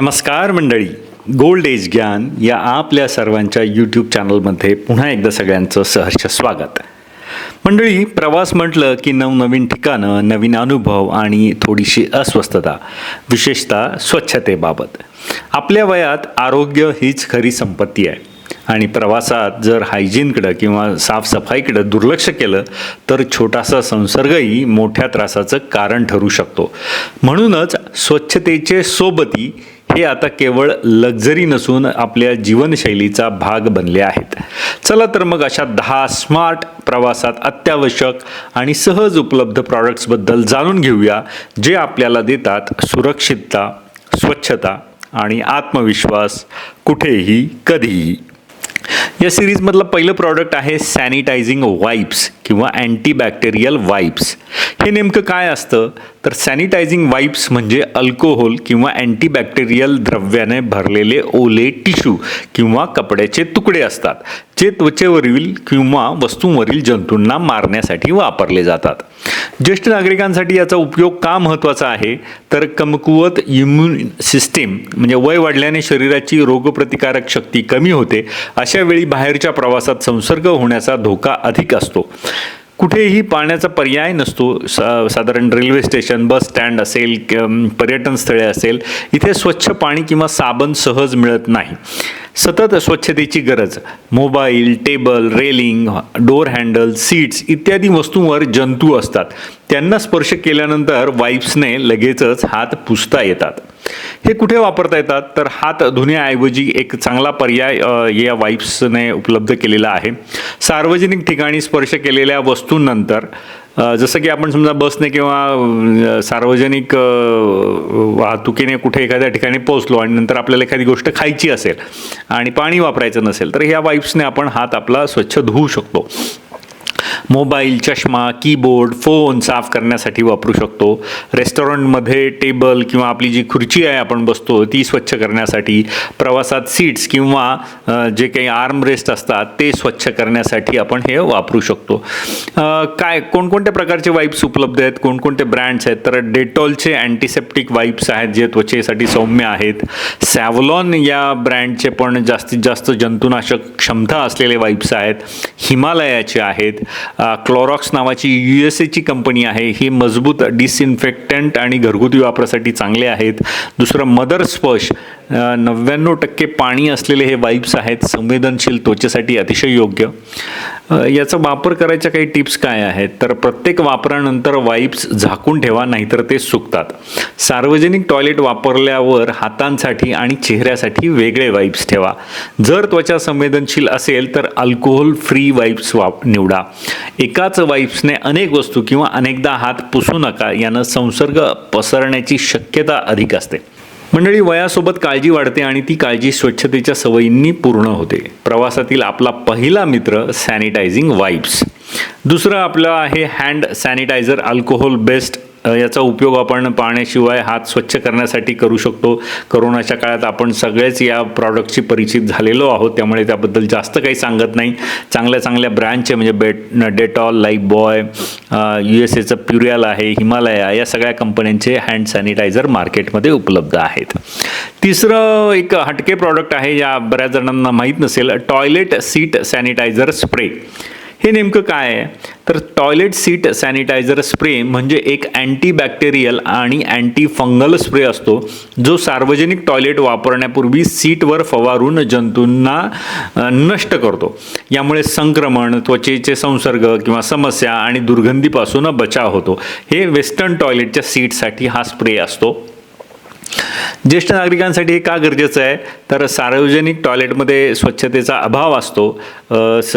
नमस्कार मंडळी. Gold age ज्ञान या आपल्या सर्वांच्या यूट्यूब चॅनलमध्ये पुन्हा एकदा सगळ्यांचं सहर्ष स्वागत. मंडळी प्रवास म्हटलं की नवनवीन ठिकाणं नवीन अनुभव आणि थोडीशी अस्वस्थता विशेषतः स्वच्छतेबाबत. आपल्या वयात आरोग्य हीच खरी संपत्ती आहे. आणि प्रवासात जर हायजीनकडं किंवा साफसफाईकडं दुर्लक्ष केलं तर छोटासा संसर्गही मोठ्या त्रासाचं कारण ठरू शकतो. म्हणूनच स्वच्छतेचे सोबती हे आता केवळ लक्झरी नसून आपल्या जीवनशैलीचा भाग बनले आहेत. चला तर मग अशा दहा स्मार्ट प्रवासात अत्यावश्यक आणि सहज उपलब्ध प्रॉडक्ट्सबद्दल जाणून घेऊया जे आपल्याला देतात सुरक्षितता स्वच्छता आणि आत्मविश्वास कुठेही कधीही. या सिरीजमधलं पहिलं प्रॉडक्ट आहे सॅनिटायझिंग वाईप्स किंवा अँटीबॅक्टेरियल वाईप्स. हे नेमकं काय असतं? तर सॅनिटायझिंग वाईप्स म्हणजे अल्कोहोल किंवा अँटीबॅक्टेरियल द्रव्याने भरलेले ओले टिश्यू किंवा कपड्याचे तुकडे असतात जे त्वचेवरील किंवा वस्तूंवरील जंतूंना मारण्यासाठी वापरले जातात. ज्येष्ठ नागरिकांसाठी याचा उपयोग का महत्त्वाचा आहे? तर कमकुवत इम्युन सिस्टीम म्हणजे वय वाढल्याने शरीराची रोगप्रतिकारक शक्ती कमी होते अशा वेळी बाहेरच्या प्रवासात संसर्ग होण्याचा धोका अधिक असतो. कुठेही पाण्याचा पर्याय नसतो. सा साधारण रेल्वे स्टेशन बस स्टँड असेल पर्यटन स्थळे असेल इथे स्वच्छ पाणी किंवा साबण सहज मिळत नाही. सतत स्वच्छतेची गरज. Mobile table railing door handle seats इत्यादी वस्तूंवर जंतू असतात. त्यांना स्पर्श केल्यानंतर वाईप्सने लगेचच हात पुसता येतात. हे कुठे वापरता येतात? तर हात धुण्याऐवजी एक चांगला पर्याय या वाईप्सने उपलब्ध केलेला आहे. सार्वजनिक ठिकाणी स्पर्श केलेल्या वस्तूंनंतर जसं की आपण समजा बसने किंवा सार्वजनिक वाहतुकीने कुठे एखाद्या ठिकाणी पोहोचलो आणि नंतर आपल्याला एखादी गोष्ट खायची असेल आणि पाणी वापरायचं नसेल तर ह्या वाईप्सने आपण हात आपला स्वच्छ धुवू शकतो. मोबाईल चष्मा कीबोर्ड फोन साफ करण्यासाठी वापरू शकतो. रेस्टॉरंटमध्ये टेबल किंवा आपली जी खुर्ची आहे आपण बसतो ती स्वच्छ करण्यासाठी प्रवासात सीट्स किंवा जे काही आर्म रेस्ट असतात ते स्वच्छ करण्यासाठी आपण हे वापरू शकतो. काय कोणकोणत्या प्रकारचे वाईप्स उपलब्ध आहेत कोणकोणते ब्रँड्स आहेत? तर डेटॉलचे अँटीसेप्टिक वाईप्स आहेत जे त्वचेसाठी सौम्य आहेत. सॅव्हलॉन या ब्रँडचे पण जास्तीत जास्त जंतुनाशक क्षमता असलेले वाईप्स आहेत. हिमालयाचे आहेत. क्लोरॉक्स नावाची यू एस एची कंपनी आहे. ही मजबूत डिसइन्फेक्टंट आणि घरगुती वापरासाठी चांगले आहेत. दुसरं मदर स्पर्श नव्याण्णव टक्के पाणी असलेले हे वाईप्स आहेत. संवेदनशील त्वचेसाठी अतिशय योग्य. याचा वापर करायच्या काही टिप्स काय आहेत? तर प्रत्येक वापरानंतर वाईप्स झाकून ठेवा नाहीतर ते सुकतात. सार्वजनिक टॉयलेट वापरल्यावर हातांसाठी आणि चेहऱ्यासाठी वेगळे वाईप्स ठेवा. जर त्वचा संवेदनशील असेल तर अल्कोहोल फ्री वाईप्स वाप निवडा. एकाच वाईप्सने अनेक वस्तू किंवा अनेकदा हात पुसू नका यानं संसर्ग पसरण्याची शक्यता अधिक असते. मंडळी वयासोबत काळजी वाढते आणि ती काळजी स्वच्छतेच्या सवयींनी पूर्ण होते. प्रवासातील आपला पहिला मित्र सॅनिटायझिंग वाईप्स दुसरं आपलं आहे हँड सॅनिटायझर अल्कोहोल बेस्ड याचा उपयोग आपण पाण्याशिवाय हात स्वच्छ करण्यासाठी करू शकतो. करोनाच्या काळात आपण सगळेच या प्रॉडक्टशी परिचित झालेलो आहोत. त्यामुळे त्याबद्दल जास्त काही सांगत नाही. चांगल्या चांगल्या ब्रँडचे म्हणजे बेट Dettol Lifebuoy U S एचं प्युरियल आहे हिमालया या सगळ्या कंपन्यांचे हँड सॅनिटायझर मार्केटमध्ये उपलब्ध आहेत. तिसरं एक हटके प्रॉडक्ट आहे या बऱ्याच जणांना माहीत नसेल टॉयलेट सीट सॅनिटायझर स्प्रे हे नेमकं काय आहे? तर टॉयलेट सीट सॅनिटायझर स्प्रे म्हणजे एक अँटीबॅक्टेरियल आणि अँटी फंगल स्प्रे असतो जो सार्वजनिक टॉयलेट वापरण्यापूर्वी सीटवर फवारून जंतूंना नष्ट करतो. यामुळे संक्रमण त्वचेचे संसर्ग किंवा समस्या आणि दुर्गंधीपासून बचाव होतो. हे वेस्टर्न टॉयलेटच्या सीटसाठी हा स्प्रे असतो. ज्येष्ठ नागरिकांसाठी हे का गरजेचं आहे? तर सार्वजनिक टॉयलेटमध्ये स्वच्छतेचा अभाव असतो. स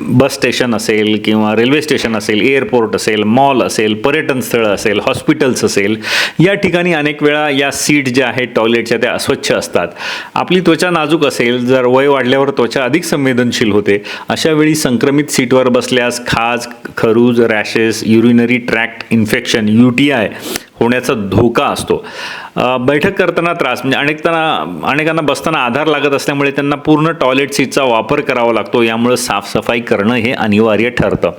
बस स्टेशन असेल किंवा रेल्वे स्टेशन असेल एअरपोर्ट असेल मॉल असेल पर्यटन स्थळ असेल हॉस्पिटल्स असेल या ठिकाणी अनेक वेळा या सीट ज्या आहेत टॉयलेटच्या त्या अस्वच्छ असतात. आपली त्वचा नाजूक असेल जर वय वाढल्यावर त्वचा अधिक संवेदनशील होते. अशा वेळी संक्रमित सीटवर बसल्यास खाज खरूज rashes urinary tract infection U T I होण्याचा धोका असतो. बैठक करताना त्रास म्हणजे अनेकताना अनेकांना बसताना आधार लागत असल्यामुळे त्यांना पूर्ण टॉयलेट सीटचा वापर करावा लागतो. यामुळं साफसफाई करणं हे अनिवार्य ठरतं.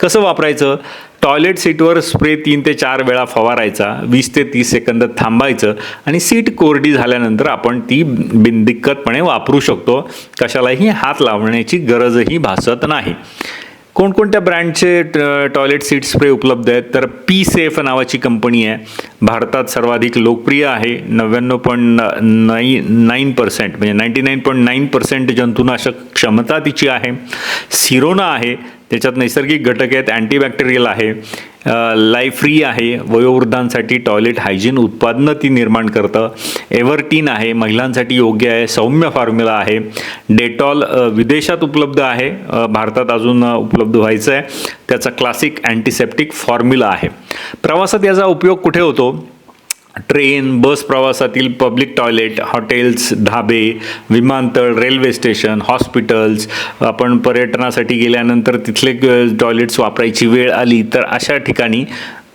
कसं वापरायचं? टॉयलेट सीटवर स्प्रे तीन ते चार वेळा फवारायचा वीस ते तीस सेकंद थांबायचं आणि सीट कोरडी झाल्यानंतर आपण ती बिनदिक्कतपणे वापरू शकतो. कशालाही हात लावण्याची गरजही भासत नाही. कोणकोणत्या ब्रँडचे ट- टॉयलेट सीट स्प्रे उपलब्ध आहेत? तर पी सेफ नावाची कंपनी आहे. भारतात सर्वाधिक लोकप्रिय आहे. नव्याण्णव पॉईंट नाई नाईन पर्सेंट म्हणजे ninety nine point nine percent जंतुनाशक क्षमता तिची आहे. सिरोना आहे. त्याच्यात नैसर्गिक घटक आहेत. अँटीबॅक्टेरियल आहे. लाईफ फ्री आहे. वयोवृद्धांसाठी टॉयलेट हायजीन उत्पादनं ती निर्माण करतं. एव्हरटीन आहे. महिलांसाठी योग्य आहे. सौम्य फॉर्म्युला आहे. डेटॉल विदेशात उपलब्ध आहे. भारतात अजून उपलब्ध व्हायचं आहे त्याचा क्लासिक अँटीसेप्टिक फॉर्म्युला आहे. प्रवासात याचा उपयोग कुठे होतो? ट्रेन बस प्रवासातील पब्लिक टॉयलेट हॉटेल्स ढाबे विमानतळ रेल्वे स्टेशन हॉस्पिटल्स आपण पर्यटनासाठी गेल्यानंतर तिथले टॉयलेट्स वापरायची वेळ आली तर अशा ठिकाणी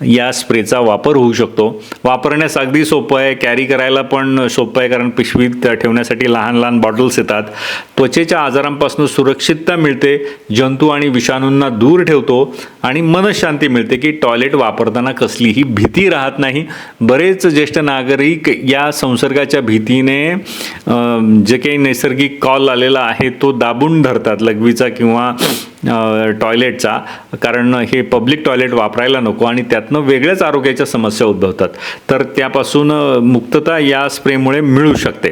या स्प्रेचा वापर होऊ शकतो. वापरण्यास अगदी सोपं आहे. कॅरी करायला पण सोपं आहे कारण पिशवीत ठेवण्यासाठी लहान लहान बॉटल्स येतात. त्वचेच्या आजारांपासून सुरक्षितता मिळते जंतू आणि विषाणूंना दूर ठेवतो आणि मनशांती मिळते की टॉयलेट वापरताना कसलीही भीती राहत नाही. बरेच ज्येष्ठ नागरिक या संसर्गाच्या भीतीने जे काही नैसर्गिक कॉल आलेला आहे तो दाबून धरतात. लघवीचा किंवा टॉयलेटचा कारण हे पब्लिक टॉयलेट वापरायला नको आणि त्यातनं वेगळ्याच आरोग्याच्या समस्या उद्भवतात. तर त्यापासून मुक्तता या स्प्रेमुळे मिळू शकते.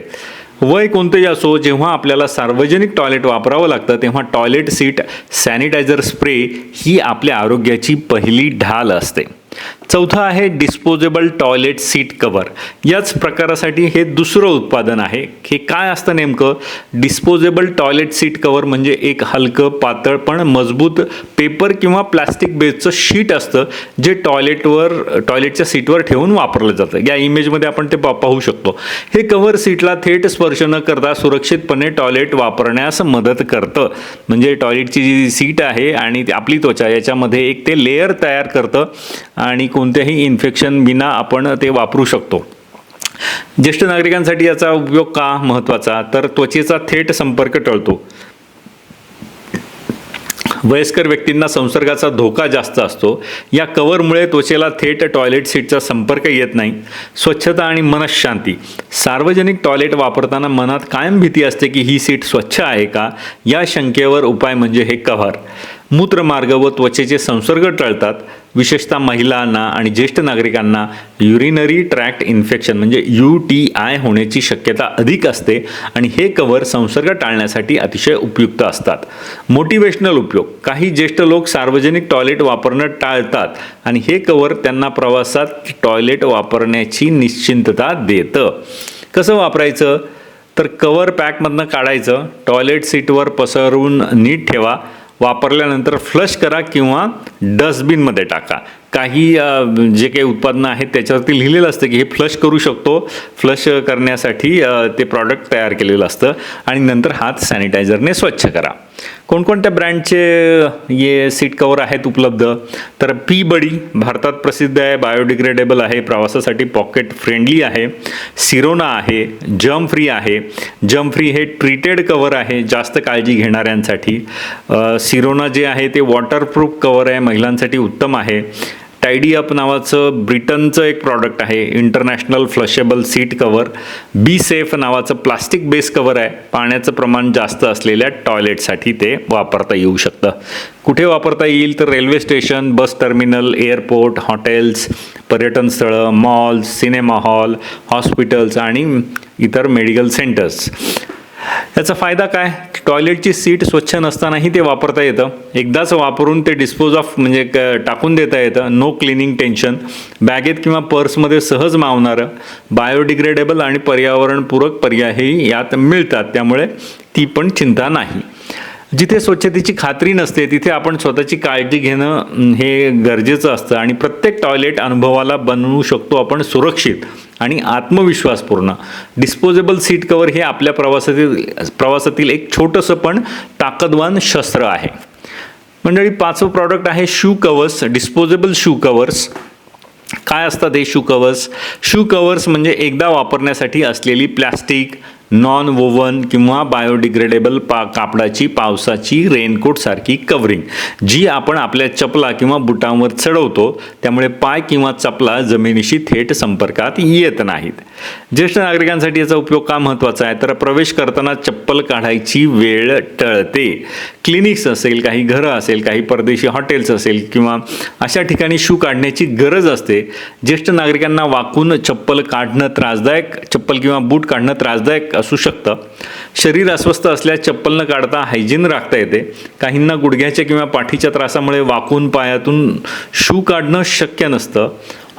वय कोणतंही असो जेव्हा आपल्याला सार्वजनिक टॉयलेट वापरावं लागतं तेव्हा टॉयलेट सीट सॅनिटायझर स्प्रे ही आपल्या आरोग्याची पहिली ढाल असते. चौथं आहे डिस्पोजेबल टॉयलेट सीट कवर याच प्रकारासाठी हे दुसरं उत्पादन आहे. हे काय असतं नेमकं? डिस्पोजेबल टॉयलेट सीट कवर म्हणजे एक हलकं पातळ पण मजबूत पेपर किंवा प्लास्टिक बेसचं शीट असतं जे टॉयलेटवर टॉयलेटच्या सीटवर ठेवून वापरलं जातं. या इमेजमध्ये आपण ते पाहू शकतो. हे कव्हर सीटला थेट स्पर्श न करता सुरक्षितपणे टॉयलेट वापरण्यास मदत करतं. म्हणजे टॉयलेटची जी सीट आहे आणि ती आपली त्वचा याच्यामध्ये एक ते लेअर तयार करतं. आणि कोणत्याही इन्फेक्शन विना आपण ते वापरू शकतो. ज्येष्ठ नागरिकांसाठी याचा उपयोग का महत्त्वाचा तर त्वचेचा थेट संपर्क टळतो. वयस्कर व्यक्तींना संसर्गाचा धोका जास्त असतो. या कव्हरमुळे त्वचेला थेट टॉयलेट सीटचा संपर्क येत नाही. स्वच्छता आणि मनशांती. सार्वजनिक टॉयलेट वापरताना मनात कायम भीती असते की ही सीट स्वच्छ आहे का? या शंकेवर उपाय म्हणजे हे कव्हर. मूत्रमार्ग व त्वचेचे संसर्ग टळतात. विशेषतः महिलांना आणि ज्येष्ठ नागरिकांना युरिनरी ट्रॅक्ट इन्फेक्शन म्हणजे यू टी आय होण्याची शक्यता अधिक असते आणि हे कव्हर संसर्ग टाळण्यासाठी अतिशय उपयुक्त असतात. मोटिवेशनल उपयोग. काही ज्येष्ठ लोक सार्वजनिक टॉयलेट वापरणं टाळतात आणि हे कव्हर त्यांना प्रवासात टॉयलेट वापरण्याची निश्चिंतता देतं. कसं वापरायचं? तर कवर पॅकमधनं काढायचं. टॉयलेट सीटवर पसरवून नीट ठेवा. वापरल्यानंतर फ्लश करा किंवा डस्टबिनमध्ये टाका. काही जे काही उत्पादनं आहेत त्याच्यावरती लिहिलेलं असतं की हे फ्लश करू शकतो. फ्लश करण्यासाठी ते प्रॉडक्ट तयार केलेलं असतं आणि नंतर हात सॅनिटायझरने स्वच्छ करा. कोणकोणत्या ब्रँडचे ये सीट कवर आहेत उपलब्ध? तर पी बडी भारतात प्रसिद्ध आहे बायोडिग्रेडेबल आहे प्रवासासाठी पॉकेट फ्रेंडली आहे सिरोना आहे जम फ्री आहे. जम फ्री हे ट्रीटेड कवर आहे जास्त काळजी घेणाऱ्यांसाठी. सिरोना जे आहे ते वॉटरप्रूफ कवर आहे महिलांसाठी उत्तम आहे. टायडी अप नावाचं ब्रिटनचं एक प्रॉडक्ट आहे international flushable seat cover be safe नावाचं प्लास्टिक बेस कवर आहे. पाण्याचं प्रमाण जास्त असलेल्या टॉयलेटसाठी ते वापरता येऊ शकतं. कुठे वापरता येईल तर railway station bus terminal airport hotels पर्यटन स्थळं मॉल्स सिनेमा हॉल हॉस्पिटल्स आणि इतर मेडिकल सेंटर्स याचा फायदा काय? टॉयलेटची सीट स्वच्छ नसतानाही ते वापरता येतं. एकदाच वापरून ते डिस्पोज ऑफ म्हणजे क- टाकून देता येतं. नो क्लिनिंग टेन्शन बॅगेत किंवा पर्समध्ये सहज मावणारं बायोडिग्रेडेबल आणि पर्यावरणपूरक पर्यायही यात मिळतात. त्यामुळे ती पण चिंता नाही. जिथे स्वच्छतेची खात्री नसते तिथे आपण स्वतःची काळजी घेणं हे गरजेचं असतं. आणि प्रत्येक टॉयलेट अनुभवाला बनवू शकतो आपण सुरक्षित. आणि आत्मविश्वासपूर्ण डिस्पोजेबल सीट कवर हे आपल्या प्रवासातील प्रवासातील एक छोटंसं पण ताकदवान शस्त्र आहे. मंडळी पाचवं प्रॉडक्ट आहे shoe covers disposable shoe covers काय असतात हे शू कवर्स शू कवर्स म्हणजे एकदा वापरण्यासाठी असलेली प्लॅस्टिक नॉन वोवन किंवा बायोडिग्रेडेबल पा कापडाची पावसाची रेनकोटसारखी कवरिंग जी आपण आपल्या चपला किंवा बुटांवर चढवतो त्यामुळे पाय किंवा चपला जमिनीशी थेट संपर्कात येत नाहीत. ज्येष्ठ नागरिकांसाठी याचा उपयोग का महत्त्वाचा आहे? तर प्रवेश करताना चप्पल काढायची वेळ टळते. क्लिनिक्स असेल काही घरं असेल काही परदेशी हॉटेल्स असेल किंवा अशा ठिकाणी शू काढण्याची गरज असते. ज्येष्ठ नागरिकांना वाकून चप्पल काढणं त्रासदायक चप्पल किंवा बूट काढणं त्रासदायक असू शकतं. शरीर अस्वस्थ असल्यास चप्पल न काढता हायजीन राखता येते. काहींना गुडघ्याच्या किंवा पाठीच्या त्रासामुळे वाकून पायातून शू काढणं शक्य नसतं.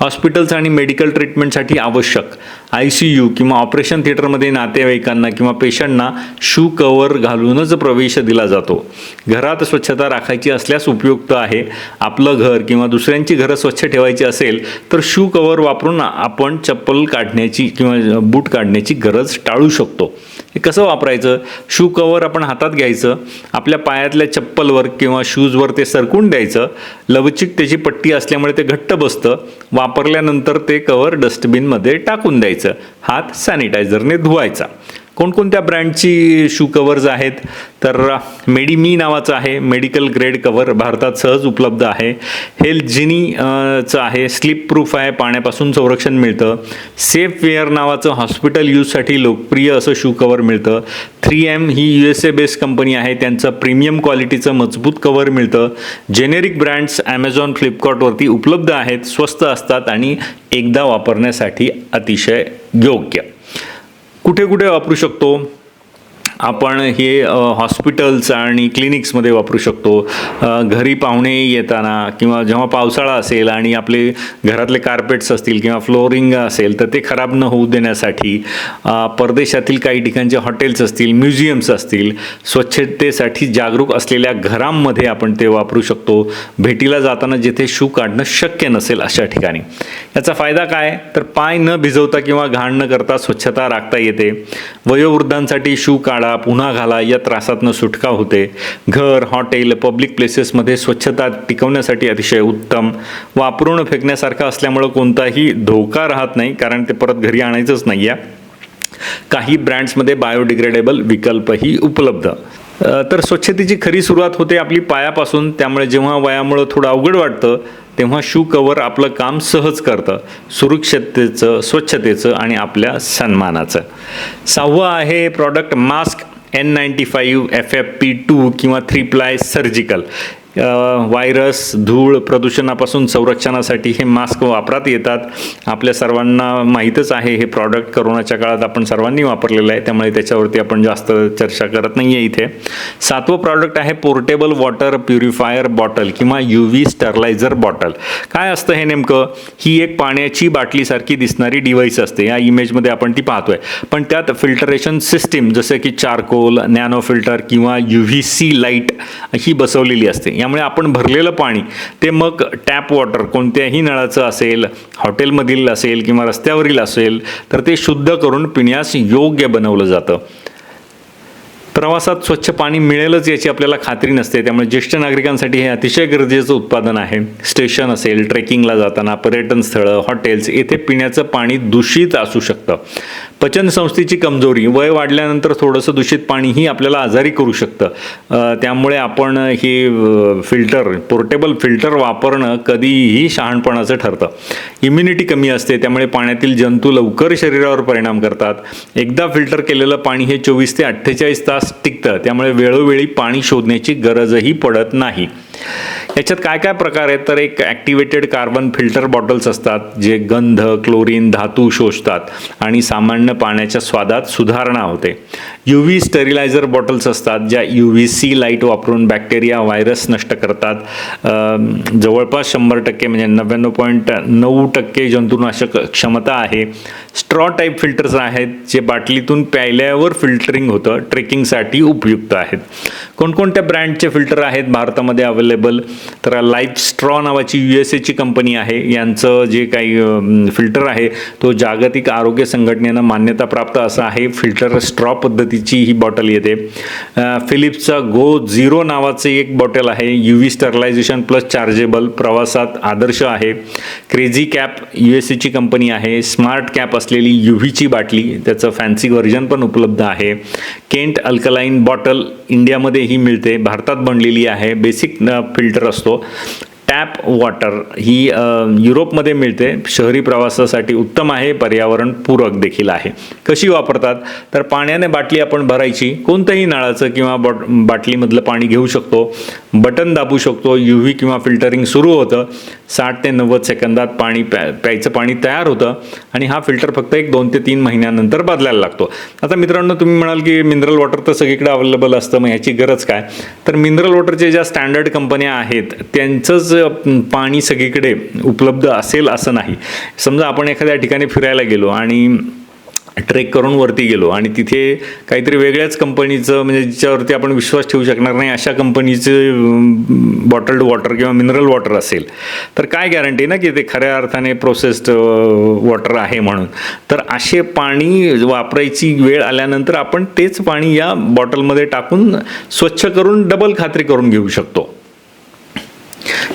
हॉस्पिटल्स आणि मेडिकल ट्रीटमेंटसाठी आवश्यक. आय सी यू किंवा ऑपरेशन थिएटरमध्ये नातेवाईकांना किंवा पेशंटना शू कवर घालूनच प्रवेश दिला जातो. घरात स्वच्छता राखायची असल्यास उपयुक्त आहे. आपलं घर किंवा दुसऱ्यांची घरं स्वच्छ ठेवायची असेल तर शू कवर वापरून आपण चप्पल काढण्याची किंवा बूट काढण्याची गरज टाळू शकतो. हे कसं वापरायचं? शू कवर आपण हातात घ्यायचं आपल्या पायातल्या चप्पलवर किंवा शूजवर ते सरकून द्यायचं लवचिक त्याची पट्टी असल्यामुळे ते घट्ट बसतं वापरल्यानंतर ते कवर डस्टबिनमध्ये टाकून द्यायचं हात सॅनिटायझरने धुवायचा. कोणकोणत्या ब्रँडची शू कवर्स आहेत? तर मेडीमी नावाचं आहे मेडिकल ग्रेड कवर भारतात सहज उपलब्ध आहे. हेल्थ जिनी चं आहे स्लिप प्रूफ आहे पाण्यापासून संरक्षण मिळतं. सेफ वेअर नावाचं हॉस्पिटल यूजसाठी लोकप्रिय असं शू कवर मिळतं. Three M he U S A based company आहे त्यांचं प्रीमियम क्वालिटीचं मजबूत कवर मिळतं. जेनेरिक ब्रँड्स ॲमेझॉन फ्लिपकार्टवरती उपलब्ध आहेत स्वस्त असतात आणि एकदा वापरण्यासाठी अतिशय योग्य. कुठे कुठे वापरू शकतो? आपण हे हॉस्पिटल्स आणि क्लिनिक्समध्ये वापरू शकतो. घरी पाहुणे येताना किंवा जेव्हा पावसाळा असेल आणि आपले घरातले कार्पेट्स असतील किंवा फ्लोरिंग असेल तर ते खराब न होऊ देण्यासाठी परदेशातील काही ठिकाणचे हॉटेल्स असतील म्युझियम्स असतील स्वच्छतेसाठी जागरूक असलेल्या घरांमध्ये आपण ते वापरू शकतो. भेटीला जाताना जिथे शू काढणं शक्य नसेल अशा ठिकाणी. याचा फायदा काय? तर पाय न भिजवता किंवा घाण न करता स्वच्छता राखता येते. वयोवृद्धांसाठी शू काढा पुन्हा घाला या त्रासातनं सुटका होते. घर हॉटेल पब्लिक प्लेसेसमध्ये स्वच्छता टिकवण्यासाठी अतिशय उत्तम. वापरून फेकण्यासारखं असल्यामुळं कोणताही धोका राहत नाही कारण ते परत घरी आणायचंच नाही आहे. काही ब्रँड्समध्ये बायोडिग्रेडेबल विकल्पही उपलब्ध. तर स्वच्छतेची खरी सुरुवात होते आपली पायापासून. त्यामुळे जेव्हा वयामुळं थोडं अवघड वाटतं तेव्हा शू कवर आपलं काम सहज करतं. सुरक्षिततेचं स्वच्छतेचं आणि आपल्या सन्मानाचं. सहावं आहे product mask N ninety five F F P two किंवा थ्री प्लाय सर्जिकल व्हायरस धूळ प्रदूषणापासून संरक्षणासाठी हे मास्क वापरात येतात. आपल्या सर्वांना माहीतच आहे हे प्रॉडक्ट करोनाच्या काळात आपण सर्वांनी वापरलेलं आहे. त्यामुळे त्याच्यावरती आपण जास्त चर्चा करत नाही आहे इथे. सातवं प्रॉडक्ट आहे पोर्टेबल वॉटर प्युरिफायर बॉटल किंवा यू व्ही स्टरलायझर बॉटल काय असतं हे नेमकं? ही एक पाण्याची बाटलीसारखी दिसणारी डिव्हाइस असते. या इमेजमध्ये आपण ती पाहतोय. पण त्यात फिल्टरेशन सिस्टीम जसं की चारकोल नॅनो फिल्टर किंवा यू व्ही सी लाइट ही बसवलेली असते. यामुळे आपण भरलेलं पाणी ते मग टॅप वॉटर कोणत्याही नळाचं असेल हॉटेलमधील असेल किंवा रस्त्यावरील असेल तर ते शुद्ध करून पिण्यास योग्य बनवलं जातं. प्रवासात स्वच्छ पाणी मिळेलच याची आपल्याला खात्री नसते. त्यामुळे ज्येष्ठ नागरिकांसाठी हे अतिशय गरजेचं उत्पादन आहे. स्टेशन असेल ट्रेकिंगला जाताना पर्यटन स्थळं हॉटेल्स येथे पिण्याचं पाणी दूषित असू शकतं. पचनसंस्थेची कमजोरी वय वाढल्यानंतर थोडंसं दूषित पाणीही आपल्याला आजारी करू शकतं. त्यामुळे आपण हे फिल्टर पोर्टेबल फिल्टर वापरणं कधीही शहाणपणाचं ठरतं. इम्युनिटी कमी असते त्यामुळे पाण्यातील जंतू लवकर शरीरावर परिणाम करतात. एकदा फिल्टर केलेलं पाणी हे चोवीस ते अठ्ठेचाळीस तास टिकतं त्यामुळे वेळोवेळी पाणी शोधण्याची गरजही पडत नाही. याच्यात काय काय प्रकार आहेत? तर एक ॲक्टिवेटेड कार्बन फिल्टर बॉटल्स असतात जे गंध क्लोरीन धातू शोषतात आणि सामान्य पाण्याच्या स्वादात सुधारणा होते. यू व्ही स्टेरिलायझर बॉटल्स असतात ज्या यू व्ही सी लाइट वापरून बॅक्टेरिया व्हायरस नष्ट करतात. जवळपास शंभर टक्के म्हणजे नव्याण्णव पॉईंट नऊ टक्के जंतुनाशक क्षमता आहे. स्ट्रॉ टाईप फिल्टर्स आहेत जे बाटलीतून प्यायल्यावर फिल्टरिंग होतं ट्रेकिंगसाठी उपयुक्त आहेत. कोणकोणत्या ब्रँडचे फिल्टर आहेत? भारतामध्ये अवेलेबल तर लाईफ स्ट्रॉ नावाची यू एस एची कंपनी आहे. यांचं जे काही फिल्टर आहे तो जागतिक आरोग्य संघटनेनं मान्यता प्राप्त असं आहे. फिल्टर स्ट्रॉ पद्धतीची ही बॉटल येते. फिलिप्सचा गो झिरो नावाचं एक बॉटल आहे. U V sterilisation plus chargeable प्रवासात आदर्श आहे. क्रेझी कॅप यू एस एची कंपनी आहे. स्मार्ट कॅप असलेली यू व्हीची बाटली त्याचं फॅन्सी व्हर्जन पण उपलब्ध आहे. केंट अल्कलाईन बॉटल इंडियामध्ये ही मिळते. भारतात बनलेली आहे. बेसिक फिल्टर असतो. टॅप वॉटर ही युरोपमध्ये मिळते. शहरी प्रवासासाठी उत्तम आहे. पर्यावरण पूरक देखील आहे. कशी वापरतात? तर पाण्याने बाटली आपण भरायची. कोणत्याही नळाचं किंवा बॉट बाटलीमधलं पाणी घेऊ शकतो. बटन दाबू शकतो. यू व्ही किंवा फिल्टरिंग सुरू होतं. साठ ते नव्वद सेकंदात पाणी प्या प्यायचं पाणी तयार होतं आणि हा फिल्टर फक्त एक दोन ते तीन महिन्यानंतर बदलायला लागतो. आता मित्रांनो तुम्ही म्हणाल की मिनरल वॉटर तर सगळीकडे अवेलेबल असतं मग ह्याची गरज काय? तर मिनरल वॉटरचे ज्या स्टँडर्ड कंपन्या आहेत त्यांचंच पाणी सगळीकडे उपलब्ध असेल असं नाही. समजा आपण एखाद्या ठिकाणी फिरायला गेलो आणि ट्रेक करून वरती गेलो आणि तिथे काहीतरी वेगळ्याच कंपनीचं म्हणजे ज्याच्यावरती आपण विश्वास ठेवू शकणार नाही अशा कंपनीचं बॉटल्ड वॉटर किंवा मिनरल वॉटर असेल तर काय गॅरंटी ना की ते खऱ्या अर्थाने प्रोसेस्ड वॉटर आहे म्हणून. तर असे पाणी वापरायची वेळ आल्यानंतर आपण तेच पाणी या बॉटलमध्ये टाकून स्वच्छ करून डबल खात्री करून घेऊ शकतो.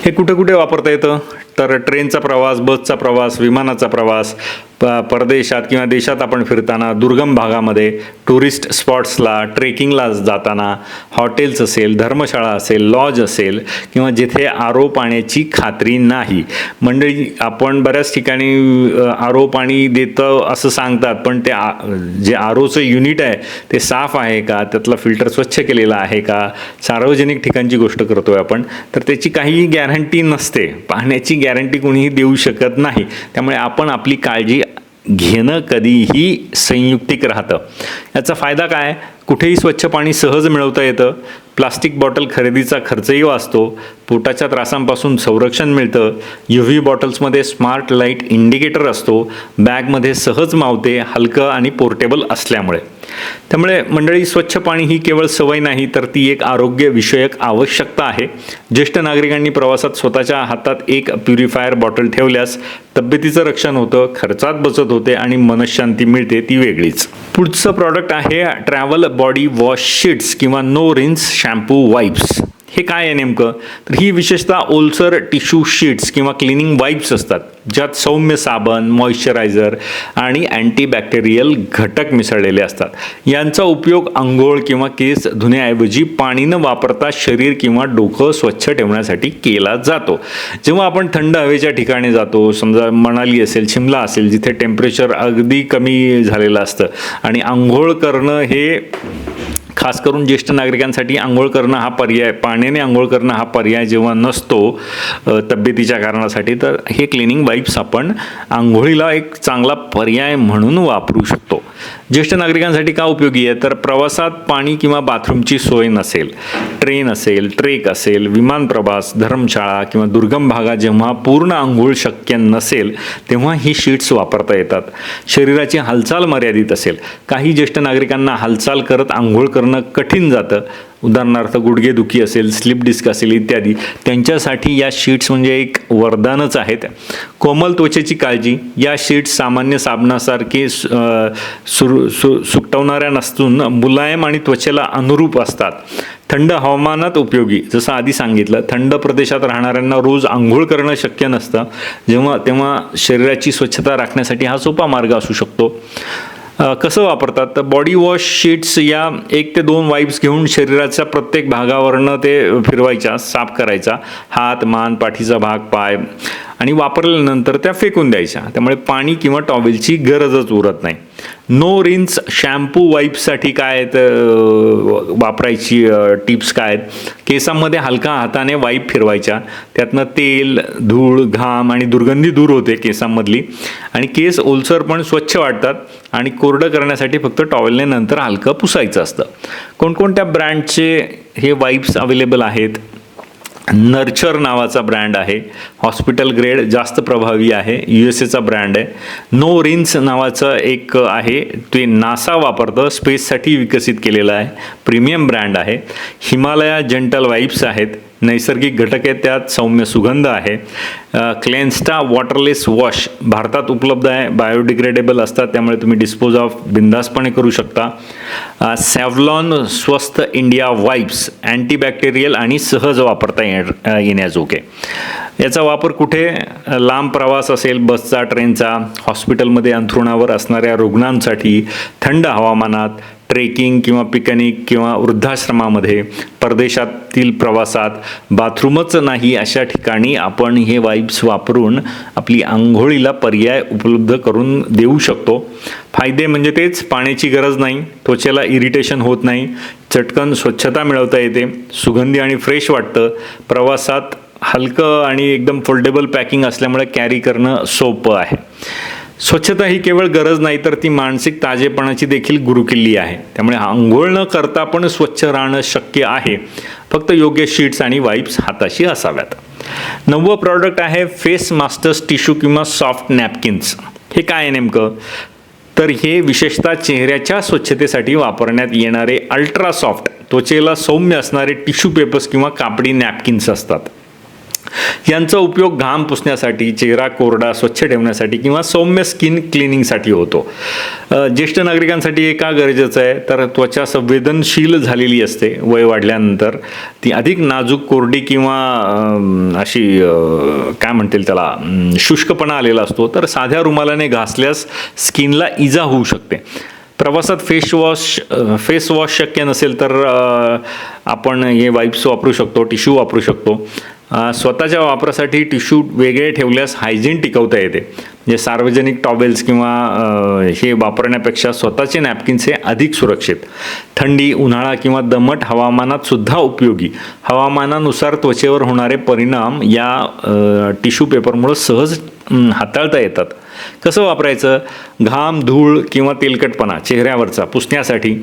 हे कुठे कुठे वापरता येतं? तर ट्रेनचा प्रवास बसचा प्रवास विमानाचा प्रवास प परदेशात किंवा देशात आपण फिरताना दुर्गम भागामध्ये टुरिस्ट स्पॉट्सला ट्रेकिंगला जाताना हॉटेल्स असेल धर्मशाळा असेल लॉज असेल किंवा जिथे आरो पाण्याची खात्री नाही. मंडळी आपण बऱ्याच ठिकाणी आरो पाणी देतं असं सांगतात पण ते आ जे आरोचं युनिट आहे ते साफ आहे का? त्यातला फिल्टर स्वच्छ केलेला आहे का? सार्वजनिक ठिकाणची गोष्ट करतो आहे आपण तर त्याची काहीही गॅरंटी नसते. पाण्याची गॅरंटी कोणीही देऊ शकत नाही. त्यामुळे आपण आपली काळजी घेणं कधीही संयुक्तिक राहतं. याचा फायदा काय? कुठेही स्वच्छ पाणी सहज मिळवता येतं. प्लास्टिक बॉटल खरेदीचा खर्चही वाचतो. पोटाच्या त्रासांपासून संरक्षण मिळतं. यू व्ही बॉटल्समध्ये स्मार्ट लाइट इंडिकेटर असतो. बॅगमध्ये सहज मावते हलकं आणि पोर्टेबल असल्यामुळे. त्यामुळे मंडळी स्वच्छ पाणी ही केवळ सवय नाही तर ती एक आरोग्यविषयक आवश्यकता आहे. ज्येष्ठ नागरिकांनी प्रवासात स्वतःच्या हातात एक प्युरिफायर बॉटल ठेवल्यास तब्येतीचं रक्षण होतं खर्चात बचत होते आणि मनशांती मिळते ती वेगळीच. पुढचं प्रॉडक्ट आहे ट्रॅव्हल बॉडी वॉश शीट्स किंवा नो रिन्स शॅम्पू वाईप्स हे काय आहे नेमकं? तर ही विशेषतः ओलसर टिश्यू शीट्स किंवा क्लिनिंग वाईप्स असतात ज्यात सौम्य साबण मॉइश्चरायझर आणि अँटीबॅक्टेरियल घटक मिसळलेले असतात. यांचा उपयोग आंघोळ किंवा केस धुण्याऐवजी पाणी न वापरता शरीर किंवा डोकं स्वच्छ ठेवण्यासाठी केला जातो. जेव्हा आपण थंड हवेच्या ठिकाणी जातो समजा मनाली असेल शिमला असेल जिथे टेम्परेचर अगदी कमी झालेलं असतं आणि आंघोळ करणं हे खास करून ज्येष्ठ नागरिकांसाठी आंघोळ करणं हा पर्याय पाण्याने आंघोळ करणं हा पर्याय जेव्हा नसतो तब्येतीच्या कारणासाठी तर हे क्लिनिंग वाईप्स आपण आंघोळीला एक चांगला पर्याय म्हणून वापरू शकतो. ज्येष्ठ नागरिकांसाठी का उपयोगी आहे? तर प्रवासात पाणी किंवा बाथरूमची सोय नसेल ट्रेन असेल ट्रेक असेल विमान प्रवास धर्मशाळा किंवा दुर्गम भागात जेव्हा पूर्ण आंघोळ शक्य नसेल तेव्हा ही शीट्स वापरता येतात. शरीराची हालचाल मर्यादित असेल. काही ज्येष्ठ नागरिकांना हालचाल करत आंघोळ करणं कठीण जातं. उदाहरणार्थ गुडघेदुखी असेल स्लिप डिस्क असेल इत्यादी त्यांच्यासाठी या शीट्स म्हणजे एक वरदानच आहेत. कोमल त्वचेची काळजी या शीट्स सामान्य साबणासारखे सु- सु सुकटवणाऱ्या नसून मुलायम आणि त्वचेला अनुरूप असतात. थंड हवामानात उपयोगी जसं आधी सांगितलं थंड प्रदेशात राहणाऱ्यांना रोज आंघोळ करणं शक्य नसतं जेव्हा तेव्हा शरीराची स्वच्छता राखण्यासाठी हा सोपा मार्ग असू शकतो. कसं वापरतात? तर बॉडी वॉश शीट्स या एक ते दोन वाईप्स घेऊन शरीराच्या प्रत्येक भागावरनं ते फिरवायच्या साफ करायचा. हात मान पाठीचा भाग पाय. आणि वापरल्यानंतर त्या फेकून द्यायच्या. त्यामुळे पाणी किंवा टॉवेलची गरजच उरत नाही. नो रिन्स शॅम्पू वाईपसाठी काय आहेत, वापरायची टिप्स काय आहेत? केसांमध्ये हलका हाताने वाईप फिरवायच्या. त्यातनं तेल धूळ घाम आणि दुर्गंधी दूर होते केसांमधली. आणि केस ओलसर पण स्वच्छ वाटतात आणि कोरडं करण्यासाठी फक्त टॉवेलने नंतर हलकं पुसायचं असतं. कोणकोणत्या ब्रँडचे हे वाईप्स अवेलेबल आहेत? नर्चर नावाचा ब्रँड आहे. हॉस्पिटल ग्रेड जास्त प्रभावी आहे. यू एस एचा ब्रँड आहे. नो रिन्स नावाचं एक आहे. ते नासा वापरतं. स्पेससाठी विकसित केलेलं आहे. प्रीमियम ब्रँड आहे. हिमालया जेंटल वाईप्स आहेत. नैसर्गिक घटक आहेत त्यात सौम्य सुगंध आहे. क्लेन्स्टा वॉटरलेस वॉश भारतात उपलब्ध आहे बायोडिग्रेडेबल असतात त्यामुळे तुम्ही डिस्पोज ऑफ बिंदासपणे करू शकता. सॅव्लॉन स्वस्त इंडिया वाईप्स अँटीबॅक्टेरियल आणि सहज वापरता ये येण्याजोगे. याचा वापर कुठे? लांब प्रवास असेल बसचा ट्रेनचा हॉस्पिटलमध्ये अंथरुणावर असणाऱ्या रुग्णांसाठी थंड हवामानात ट्रेकिंग किंवा पिकनिक किंवा वृद्धाश्रमामध्ये परदेशातील प्रवासात बाथरूमच नाही अशा ठिकाणी आपण हे वाईप्स वापरून आपली आंघोळीला पर्याय उपलब्ध करून देऊ शकतो. फायदे म्हणजे तेच पाण्याची गरज नाही त्वचेला इरिटेशन होत नाही चटकन स्वच्छता मिळवता येते सुगंधी आणि फ्रेश वाटतं प्रवासात हलकं आणि एकदम फोल्डेबल पॅकिंग असल्यामुळे कॅरी करणं सोपं आहे. स्वच्छता ही केवळ गरज नाही तर ती मानसिक ताजेपणाची देखील गुरुकिल्ली आहे. त्यामुळे आंघोळ न करता पण स्वच्छ राहणं शक्य आहे. फक्त योग्य शीट्स आणि वाईप्स हाताशी असाव्यात. नववं प्रॉडक्ट आहे फेस मास्टर्स टिश्यू किंवा सॉफ्ट नॅपकिन्स हे काय आहे नेमकं? तर हे विशेषतः चेहऱ्याच्या स्वच्छतेसाठी वापरण्यात येणारे अल्ट्रा सॉफ्ट त्वचेला सौम्य असणारे टिश्यू पेपर्स किंवा कापडी नॅपकिन्स असतात. यांचा उपयोग घाम पुसण्यासाठी चेहरा कोरडा स्वच्छ ठेवण्यासाठी किंवा सौम्य स्किन क्लिनिंगसाठी होतो. ज्येष्ठ नागरिकांसाठी हे का गरजेचं आहे? तर त्वचा संवेदनशील झालेली असते वय वाढल्यानंतर. ती अधिक नाजूक कोरडी किंवा अशी काय म्हणतील त्याला शुष्कपणा आलेला असतो. तर साध्या रुमालाने घासल्यास स्किनला इजा होऊ शकते. प्रवासात फेस वॉश फेस वॉश शक्य नसेल तर आपण हे वाईप्स वापरू शकतो टिश्यू वापरू शकतो. स्वतःच्या वापरासाठी टिश्यू वेगळे ठेवल्यास हायजीन टिकवता येते. म्हणजे सार्वजनिक टॉवेल्स किंवा हे वापरण्यापेक्षा स्वतःचे नॅपकिन्स हे अधिक सुरक्षित. थंडी उन्हाळा किंवा दमट हवामानात सुद्धा उपयोगी. हवामानानुसार त्वचेवर होणारे परिणाम या टिश्यू पेपरमुळे सहज हाताळता येतात. कसं वापरायचं? घाम धूळ किंवा तेलकटपणा चेहऱ्यावरचा पुसण्यासाठी.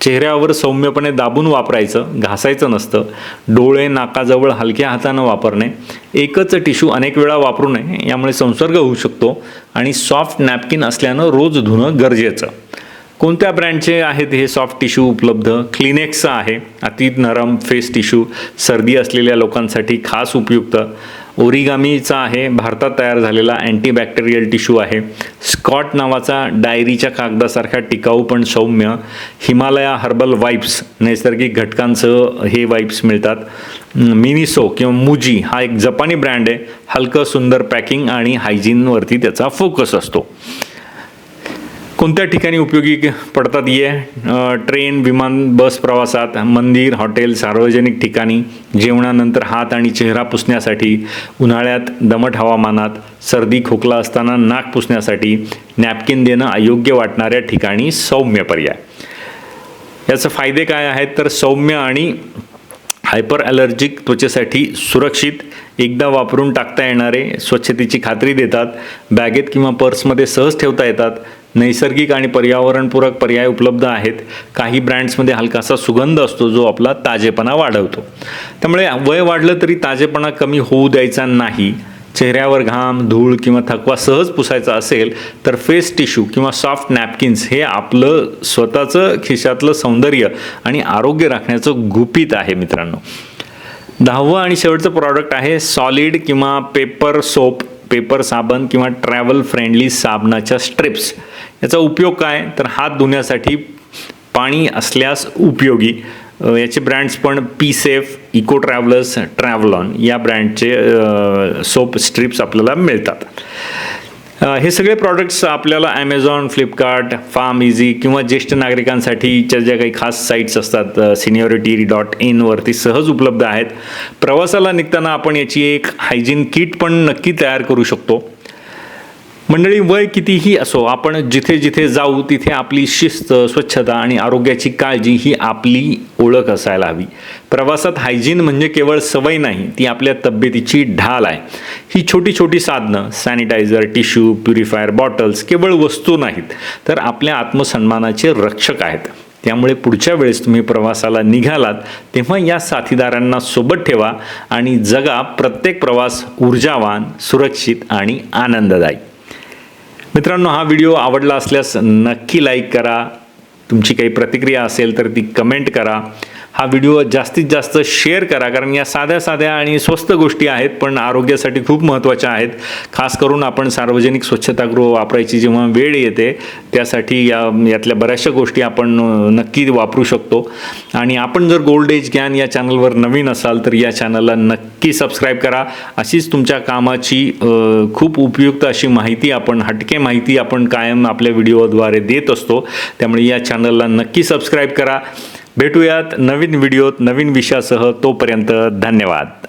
चेहऱ्यावर सौम्यपणे दाबून वापरायचं घासायचं नसतं. डोळे नाकाजवळ हलक्या हातानं वापरणे. एकच टिश्यू अनेक वेळा वापरू नये यामुळे संसर्ग होऊ शकतो आणि सॉफ्ट नॅपकिन असल्यानं रोज धुणं गरजेचं. कोणत्या ब्रँडचे आहेत हे सॉफ्ट टिश्यू उपलब्ध? क्लिनेक्सचं आहे. अति नरम फेस टिश्यू सर्दी असलेल्या लोकांसाठी खास उपयुक्त. ओरिगामीचा आहे. भारतात तयार झालेला अँटीबॅक्टेरियल टिश्यू आहे. स्कॉट नावाचा डायरीच्या कागदासारखा टिकाऊ पण सौम्य. हिमालया हर्बल वाईप्स नैसर्गिक घटकांसह हे वाईप्स मिळतात. मिनिसो किंवा मुजी हा एक जपानी ब्रँड आहे. हलकं सुंदर पॅकिंग आणि हायजीनवरती त्याचा फोकस असतो. कोणत्या ठिकाणी उपयोगी पडतात ये? ट्रेन विमान बस प्रवासात मंदिर हॉटेल सार्वजनिक ठिकाणी जेवणानंतर हात आणि चेहरा पुसण्यासाठी उन्हाळ्यात दमट हवामानात सर्दी खोकला असताना नाक पुसण्यासाठी नॅपकिन देणं अयोग्य वाटणाऱ्या ठिकाणी सौम्य पर्याय. याचे फायदे काय आहेत? तर सौम्य आणि हायपर ॲलर्जिक त्वचेसाठी सुरक्षित एकदा वापरून टाकता येणारे स्वच्छतेची खात्री देतात बॅगेत किंवा पर्समध्ये सहज ठेवता येतात नैसर्गिक आणि पर्यावरणपूरक पर्याय उपलब्ध आहेत. काही ब्रँड्समध्ये हलकासा सुगंध असतो जो आपला ताजेपणा वाढवतो. त्यामुळे वय वाढलं तरी ताजेपणा कमी होऊ द्यायचा नाही. चेहऱ्यावर घाम धूळ किंवा थकवा सहज पुसायचा असेल तर फेस टिश्यू किंवा सॉफ्ट नॅपकिन्स हे आपलं स्वतःचं खिशातलं सौंदर्य आणि आरोग्य राखण्याचं गुपित आहे मित्रांनो. दहावं आणि शेवटचं प्रॉडक्ट आहे सॉलिड किंवा पेपर सोप पेपर साबण किंवा ट्रॅव्हल फ्रेंडली साबणाच्या स्ट्रिप्स याचा उपयोग काय? तर हात धुण्यासाठी पाणी असल्यास उपयोगी. याचे ब्रँड्स पण P safe eco travellers Travelon या ब्रँडचे सोप स्ट्रिप्स आपल्याला मिळतात. हे सगळे प्रॉडक्ट्स आपल्याला ॲमेझॉन फ्लिपकार्ट फार्म इझी किंवा ज्येष्ठ नागरिकांसाठीच्या ज्या काही खास साईट्स असतात सिनियरिटी डॉट इनवरती सहज उपलब्ध आहेत. प्रवासाला निघताना आपण याची एक हायजीन किट पण नक्की तयार करू शकतो. मंडळी वय कितीही असो आपण जिथे जिथे जाऊ तिथे आपली शिस्त स्वच्छता आणि आरोग्याची काळजी ही आपली ओळख असायला हवी. प्रवासात हायजीन म्हणजे केवळ सवय नाही ती आपल्या तब्येतीची ढाल आहे. ही छोटी छोटी साधनं सॅनिटायझर टिश्यू प्युरिफायर बॉटल्स केवळ वस्तू नाहीत तर आपल्या आत्मसन्मानाचे रक्षक आहेत. त्यामुळे पुढच्या वेळेस तुम्ही प्रवासाला निघालात तेव्हा या साथीदारांना सोबत ठेवा आणि जगा प्रत्येक प्रवास ऊर्जावान सुरक्षित आणि आनंददायी. मित्रांनो हा व्हिडिओ आवडला असल्यास नक्की लाईक करा. तुमची काही प्रतिक्रिया असेल तर ती कमेंट करा. हा व्हिडिओ जास्तीत जास्त शेअर करा कारण या साध्या साध्या आणि स्वस्त गोष्टी आहेत पण आरोग्यासाठी खूप महत्त्वाच्या आहेत. खास करून आपण सार्वजनिक स्वच्छतागृह वापरायची जेव्हा वेळ येते त्यासाठी या यातल्या बऱ्याचशा गोष्टी आपण नक्की वापरू शकतो. आणि आपण जर गोल्ड एज ज्ञान या चॅनलवर नवीन असाल तर या चॅनलला नक्की सबस्क्राईब करा. अशीच तुमच्या कामाची खूप उपयुक्त अशी माहिती आपण हटके माहिती आपण कायम आपल्या व्हिडिओद्वारे देत असतो. त्यामुळे या चॅनलला नक्की सबस्क्राईब करा. भेटूयात नवीन व्हिडिओत नवीन विषयासह तोपर्यंत धन्यवाद.